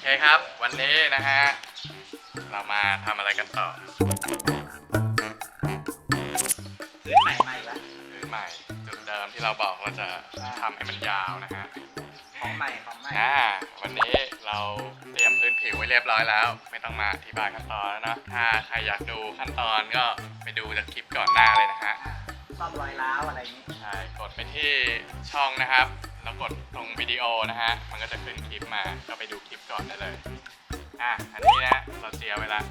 เคครับ วันนี้นะฮะ เรามาทำอะไรกันต่อพื้นใหม่มาอีกแล้วพื้นใหม่จุดเดิมที่เราบอกเราจะทำให้มันยาวนะฮะ ของใหม่ของใหม่อ่าวันนี้เราเตรียมพื้นผิวไว้เรียบร้อยแล้ว ไม่ต้องมาอธิบายขั้นตอนแล้วเนอะถ้าใครอยากดูขั้นตอนก็ไปดูจากคลิปก่อนหน้าเลยนะฮะซ่อมรอยร้าวอะไรอย่างนี้ ใช่กดไปที่ช่องนะครับ แล้วกดตรงวิดีโอนะฮะ มันก็จะขึ้นคลิปมา ก็ไปดูคลิปก่อนได้เลย อะ อันนี้นะ เราเจียไว้ละ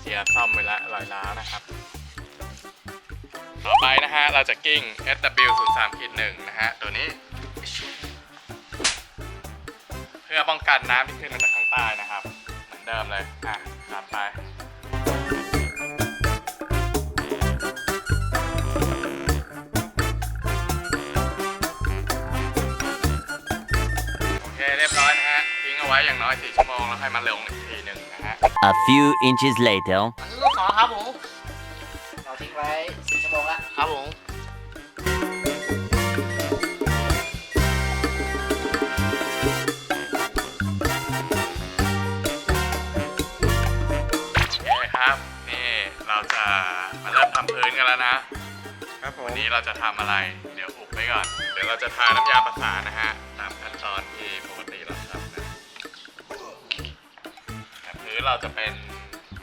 เจียซ่อมไว้ละรอยร้าวนะครับ ต่อไปนะฮะ เราจะกิ้ง SW03.1 นะฮะ ตัวนี้ เพื่อป้องกันน้ำที่ขึ้นมาจากข้างใต้นะครับ เหมือนเดิมเลย อะตามไป น้อย4ชั่วโมงแล้วค่อยมาลงอีกทีหนึ่งนะฮะ A few inches later. อันนี้ลูกสองครับผม เราทิ้งไว้สี่ชั่วโมงละครับผม โอเคครับ นี่เราจะมาเริ่มทำพื้นกันแล้วนะ ครับผม วันนี้เราจะทำอะไร เดี๋ยวอุบไว้ก่อน เดี๋ยวเราจะทาน้ำยาประสานนะฮะ เราจะเป็น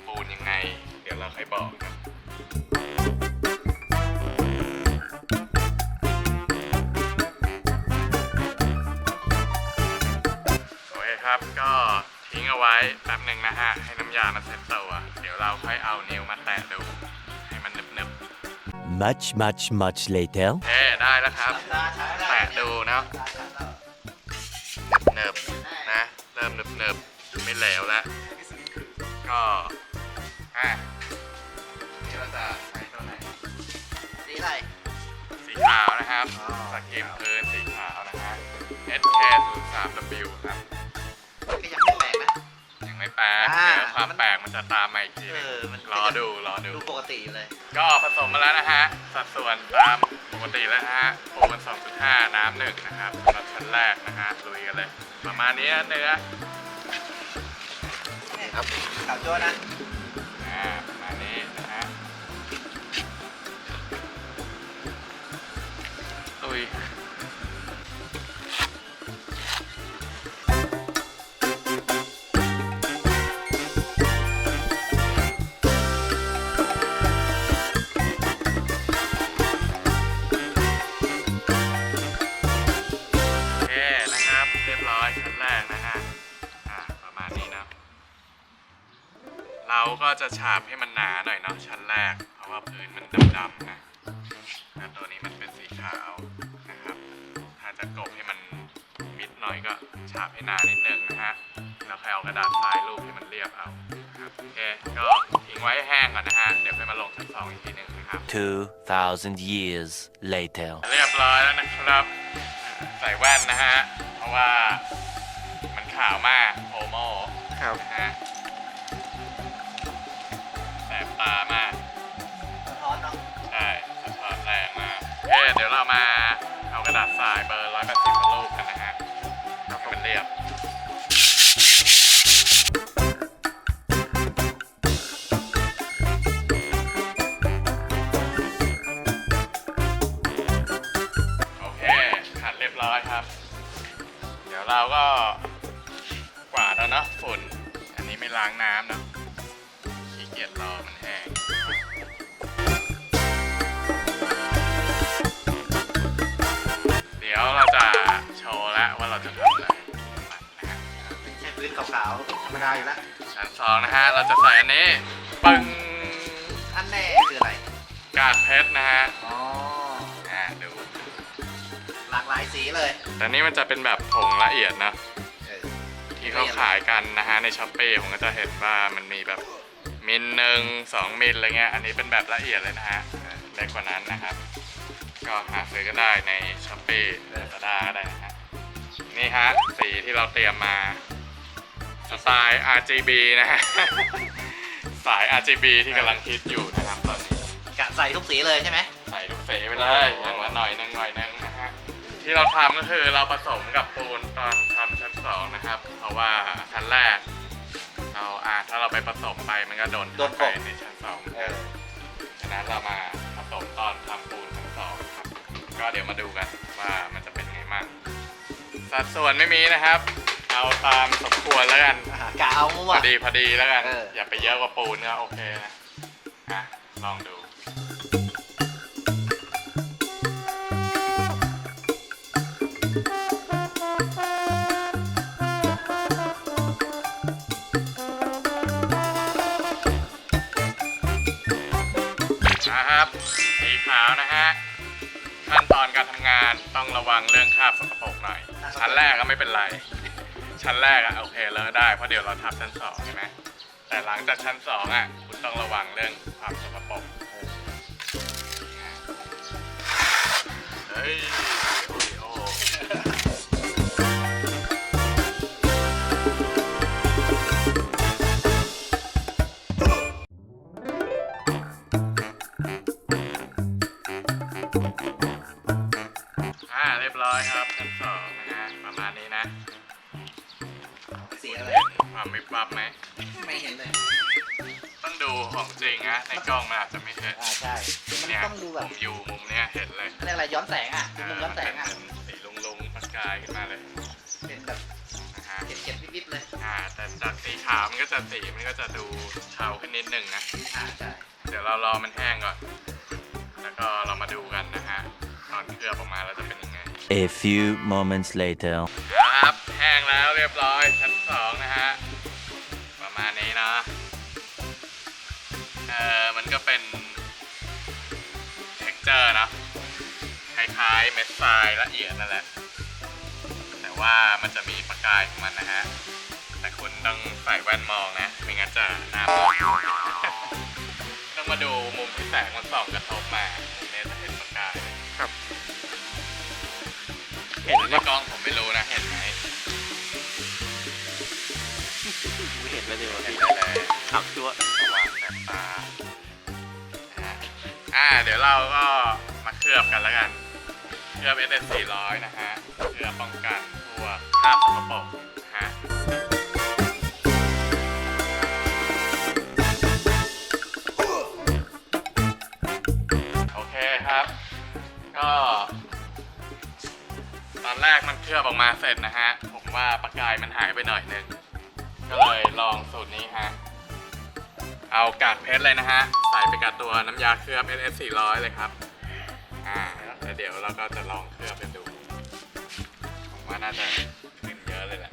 ปูนยังไง เดี๋ยวเราค่อยบอกครับโอเคครับก็ทิ้งเอาไว้แป๊บหนึ่งนะฮะ ให้น้ำยามันเซ็ตตัว เดี๋ยวเราค่อยเอานิ้วมาแตะดู ให้มันหนึบ Much, much, much later. ๆเอ๊ได้แล้วครับตาใช้ได้แตะดูเนาะตาใช้แล้วเนิบๆนะ เริ่มเนิบๆไม่เหลวแล้ว ก็อะนี่เราจะใช้ตัวไหนสีอะไรสีขาวนะครับอ๋อสกรีมพื้นสีขาวนะฮะ SK 0 3 W ครับก็ยังไม่แปลกนะ ยังไม่แปลกอ่าเดี๋ยวความแปลกมันจะตามมาอีกทีหเอนึงอมันรอดูรอดู ดูปกติอยู่เลยก็ผสมมาแล้วนะฮะ สัดส่วนตามปกติแล้วนะฮะปูน2.5 น้ำหนึ่งนะครับสำหรับชั้นแรกนะฮะลุยกันเลย ประมาณนี้นะเนื้อนี่ ครับข่าวโจ้นะอ่าประมาณนี้นะฮะลุย จะฉาบให้มันหนาหน่อยเนาะชั้นแรก เพราะว่าพื้นมันดำๆนะแต่ตัวนี้มันเป็นสีขาวนะครับ ถ้าจะกบให้มันมิดหน่อยก็ฉาบให้หนานิดนึงนะฮะ แล้วค่อยเอากระดาษทรายรูปให้มันเรียบเอานะครับโอเค ก็ทิ้งไว้ให้แห้งก่อนนะฮะ เดี๋ยวค่อยมาลงชั้นสองอีกทีหนึ่งนะครับ 2,000 years later. เรียบร้อยแล้วนะครับ ใส่แว่นนะฮะ เพราะว่ามันขาวมากโอโมครับนะฮะ เดี๋ยวเรามาเอากระดาษทรายเบอร์180มารูปกันนะฮะให้มันเรียบโอเคขัดเรียบร้อยครับ เดี๋ยวเราก็กวาดแล้วเนาะฝุ่น อันนี้ไม่ล้างน้ำนะ รรมดาอยู่แล้วชั้นสองนะฮะ เราจะใส่อันนี้ ปึ้งอันแน่คืออะไรกากเพชรนะฮะอ๋ออ่าดู หลากหลายสีเลยแต่นี่มันจะเป็นแบบผงละเอียดนะ เออที่เขาขายกันนะฮะ ในช้อปปี้ผมก็จะเห็นว่ามันมีแบบมิลหนึ่งสองมิลอะไรเงี้ย อันนี้เป็นแบบละเอียดเลยนะฮะเออเล็กกว่านั้นนะครับ ก็หาซื้อก็ได้ในช้อปปี้ลาซาด้าก็ได้นะฮะ นี่ฮะ สีที่เราเตรียมมา สไตล์ RGB นะฮะ สาย RGB ที่กำลังฮิตอยู่นะครับตอนนี้ กะใส่ทุกสีเลยใช่ไหม ใส่ลูกเสไปเลยอย่างละหน่อยหนึงหน่อยหนึงนะฮะที่เราทำก็คือเราผสมกับปูนตอนทำชั้นสองนะครับ เพราะว่าชั้นแรกเราอ่าถ้าเราไปผสมไปมันก็โดนโดนทับกไปบในชั้นสองเออฉะนั้นเรามาผสมตอนทำปูนชั้นสองครับ ก็เดี๋ยวมาดูกันว่ามันจะเป็นไงมั่งสัดส่วนไม่มีนะครับ เอาตามสมควรแล้วกันอาหารกะเอามั่พว อดีพอดีแล้วกันเออ อย่าไปเยอะกว่าปูนก็โอเคนะอะลองดูนะครับสีขาวนะฮะ ขั้นตอนการทำงานต้องระวังเรื่องคราบสกปรกหน่อย ชั้นแรกก็ไม่เป็นไร ชั้นแรกอะโอเคเลิกได้เพราะเดี๋ยวเราทับชั้นสองใช่ไหมแต่หลังจากชั้นสองอะคุณต้องระวังเรื่องความสกปรกเฮ้ย ไหม ไม่เห็นเลย ต้องดูของจริงนะในกล้องมันอาจจะไม่เห็นอ่าใช่ มันเนี่ยต้องดูแบผบมอยู่มุมเนี้ยเห็นเลยเรียกอะไรย้อนแสงอะมุมย้อนแสงอะ เป็นสีลุงลุงๆประกายขึ้นมาเลยเป็นแบบนะฮะ เก็บเก็บๆวิบๆเลย อ่า แต่จากสีขาวมันก็จะสีมันก็จะดูเทาขึ้นนิดหนึ่งนะ อ่าใช่ เดี๋ยวเรารอมันแห้งก่อน แล้วก็เรามาดูกันนะฮะ ตอนเคลือบออกมาแล้วจะเป็นยังไง A few moments later. ครับ แห้งแล้วเรียบร้อยชั้นสองนะฮะประ อมันก็เป็น texture นะคล้ายๆเม็ดทรายละเอียดนั่นแหละ แต่ว่ามันจะมีประกายของมันนะฮะ แต่คุณต้องใส่แว่นมองนะ ไม่งั้นจะหน้ามืดต้องมาดูมุมที่แสงมันส่องกระทบมามุมนี้จะเห็นประกายเลยครับ เห็นในกล้องผมไม่รู้นะ เห็นไหมไม่เห็นแล้วเลยเห็ว่ะนได้เลยขับตัว อ่า เดี๋ยวเราก็มาเคลือบกันแล้วกัน เคลือบ SS 400 นะฮะเพื่อป้องกันพวกคราบสกปรกนะฮะโอเคครับ ก็ ตอนแรกมันเคลือบออกมาเสร็จนะฮะ ผมว่าประกายมันหายไปหน่อยนึง ก็เลยลองสูตรนี้ฮะ เอากากเพชรเลยนะฮะ ใส่ไปกับตัวน้ำยาเคลือบ SS 400 เลยครับ อ่า แล้วเดี๋ยวเราก็จะลองเคลือบกันดูผมว่าน่าจะขึ้นเยอะเลยแหละ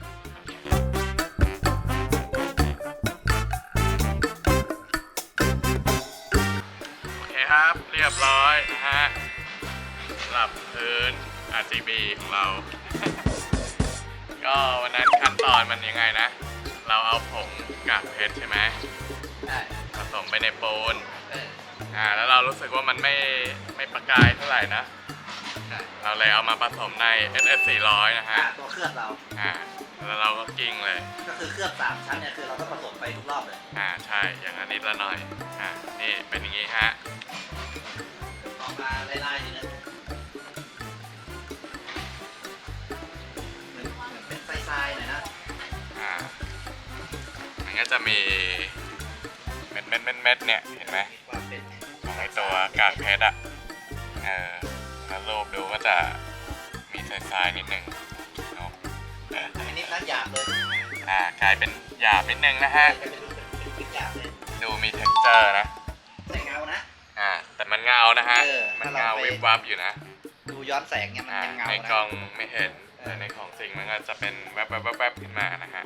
โอเคครับเรียบร้อยนะฮะสำหรับพื้น RGB ของเรา ก็วันนั้นขั้นตอนมันยังไงนะ เราเอาผงกากเพชรใช่ไหม มไปในปูนเอออ่าแล้วเรารู้สึกว่ามันไม่ไม่ประกายเท่าไหร่นะใช่เราเลยเอามาผสมใน SS 400 นะอ่าฮะ ตัวเคลือบเรา อ่า แล้วเราก็กิ้งเลย ก็คือเคลือบสามชั้นเนี่ยคือเราต้องผสมไปทุกรอบเลย อ่าใช่ อย่างละนิดละหน่อย อ่านี่เป็นอย่างงี้ฮะ ออกมาลายๆนิดนึงเหมือนเหมือนเป็นทรายๆหน่อยนะ อ่า มันก็จะมี เม็ดเม็ดเม็ดเม็ดเนี่ยเห็นไหมมีความเป็นของไอตัวกากเพชรอะเออแล้วรูปดูก็จะมีทรายๆนิดหนึ่งเนอะเอออันนี้นัดหยาบเลยอ่ากลายเป็นหยาบนิดนึงนะฮะจะเป็นรูปเป็นเป็นหยาบเลยดูมี texture นะแต่เงานะอ่าแต่มันเงานะฮะเออมันถ้าเงาเราไปวิบวับอยู่นะดูย้อนแสงเนี่ยมันอ่ายังเงาในนะกล้องไม่เห็นเออแต่ในของจริงมันก็จะเป็นแวบแวบแวบแวบขึ้นมานะฮะ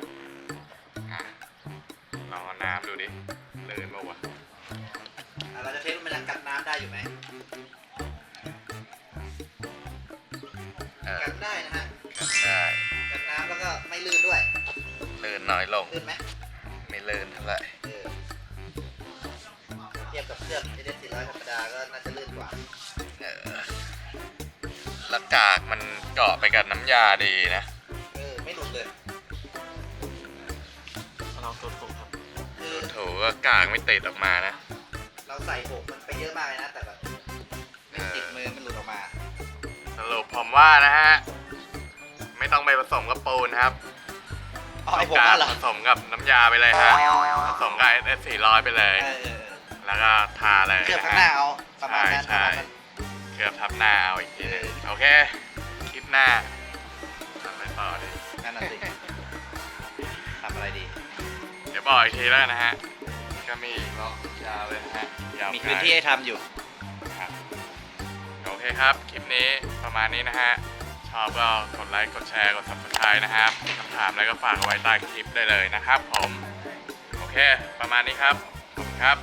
อะลองเอาน้ำดูดิ ลื่นปะวะอะเราจะเทสว่ามันยังกันน้ำได้อยู่ไหมเออกันได้นะฮะกันได้กันน้ำแล้วก็ไม่ลื่นด้วยลื่นน้อยลง ลื่นไหมไม่ลื่นเท่าไหร่เออเทียบกับเครื่อง s 4 0 0ธรรมดาก็น่าจะลื่นกว่า เออแล้วกากมันเกาะไปกับน้ำยาดีนะ คือถูก็กากไม่ติดออกมานะ เราใส่โบกมันไปเยอะมากเลยนะ แต่แบบไม่ติดมือมันหลุดออกมา สรุปผมว่านะฮะ ไม่ต้องไปผสมกับปูนครับอ๋อไอผมว่าเหรอผสมกับน้ำยาไปเลยฮะ ผสมกับ SS 400ไปเลยเออเออแล้วก็ทาเลยเกือบนะข้างฮะหน้าเอาประมาณนั้นประใช่มาณใช่นั้นเกือบทับหน้าเอาอีกทีหนึงโอเค คลิปหน้า ยวบอกอีกทีแล้วกันนะฮะ ก็มีอีกรอบยาวเลยนะฮะยาวมีไกลพื้นที่ให้ทำอยู่ ครับโอเคครับ คลิปนี้ประมาณนี้นะฮะ ชอบก็กดไลค์ กดแชร์ กด subscribe นะครับมีคำถามอะไรก็ฝากเอาไว้ใต้คลิปได้เลยนะครับผม โอเค ประมาณนี้ครับ ขอบคุณครับ